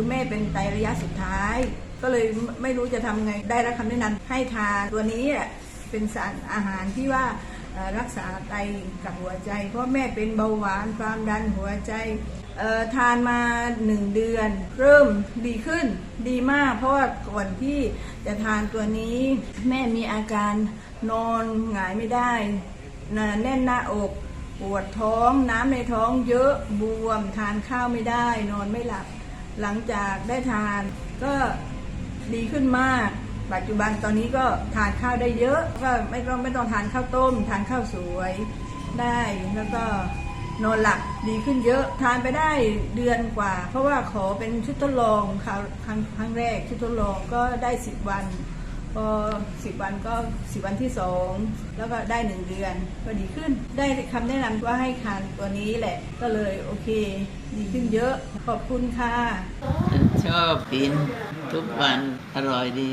คือแม่เป็นไตระยะสุดท้าย ก็เลยไม่รู้จะทำไงได้รับคำแนะนำให้ทานตัวนี้เป็นสารอาหารที่ว่ารักษาไตกับหัวใจ เพราะแม่เป็นเบาหวานความดันหัวใจทานมาหนึ่งเดือน เริ่มดีขึ้นดีมาก เพราะว่าก่อนที่จะทานตัวนี้ แม่มีอาการนอนหงายไม่ได้ แน่นหน้าอกปวดท้องน้ำในท้องเยอะบวมทานข้าวไม่ได้ นอนไม่หลับ หลังจากได้ทานก็ดีขึ้นมาก ปัจจุบันตอนนี้ก็ทานข้าวได้เยอะก็ไม่ต้องไม่ต้องทานข้าวต้ม ทานข้าวสวยได้แล้วก็นอนหลับดีขึ้นเยอะทานไปได้เดือนกว่า เพราะว่าขอเป็นชุดทดลองคราวครั้งครั้งแรกชุดทดลองก็ได้สิบวัน อสิบวันก็สิบวันที่สองแล้วก็ได้หนึ่งเดือนก็ดีขึ้น ได้คำแนะนำว่าให้ทานตัวนี้แหละ ก็เลยโอเค ดีขึ้นเยอะขอบคุณค่ะชอบกินทุกวันอร่อยดี